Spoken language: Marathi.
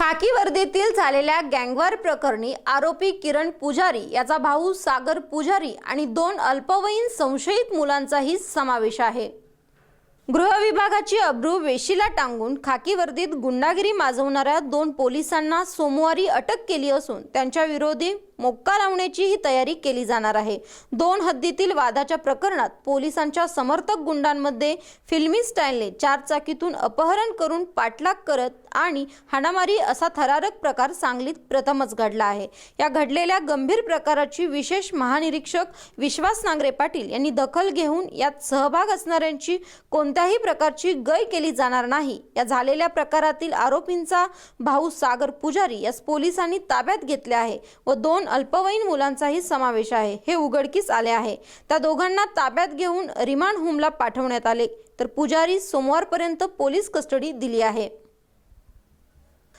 खाकी वर्दीतील झालेल्या गँगवार प्रकरणी आरोपी किरण पुजारी याचा भाऊ सागर पुजारी आणि दोन अल्पवयीन संशयित मुलांचाही समावेश आहे. गृह विभागाची अब्रू वेशीला टांगून खाकी वर्दीत गुंडागिरी माजवणाऱ्या दोन पोलिसांना सोमवारी अटक केली असून त्यांच्या विरोधी मोक्का लावण्याचीही तयारी केली जाणार आहे. दोन हद्दीतील वादाच्या प्रकरणात पोलिसांच्या समर्थक गुंडांमध्ये फिल्मी स्टाईलने चारचाकीतून अपहरण करून पाठलाग करत आणि हाणामारी असा थरारक प्रकार सांगलीत प्रथमच घडला आहे. या घडलेल्या गंभीर प्रकाराची विशेष महानिरीक्षक विश्वास नांगरे पाटील यांनी दखल घेऊन यात सहभाग असणाऱ्यांची कोणत्याही प्रकारची गय केली जाणार नाही. या झालेल्या प्रकारातील आरोपींचा भाऊ सागर पुजारी यास पोलिसांनी ताब्यात घेतले आहे व दोन अल्पवयीन मुलांचाही समावेश आहे. हे उघडकीस आले आहे. त्या दोघांना ताब्यात घेऊन रिमांड होमला पाठवण्यात आले. तर पुजारी सोमवारपर्यंत पोलीस कस्टडी दिली आहे.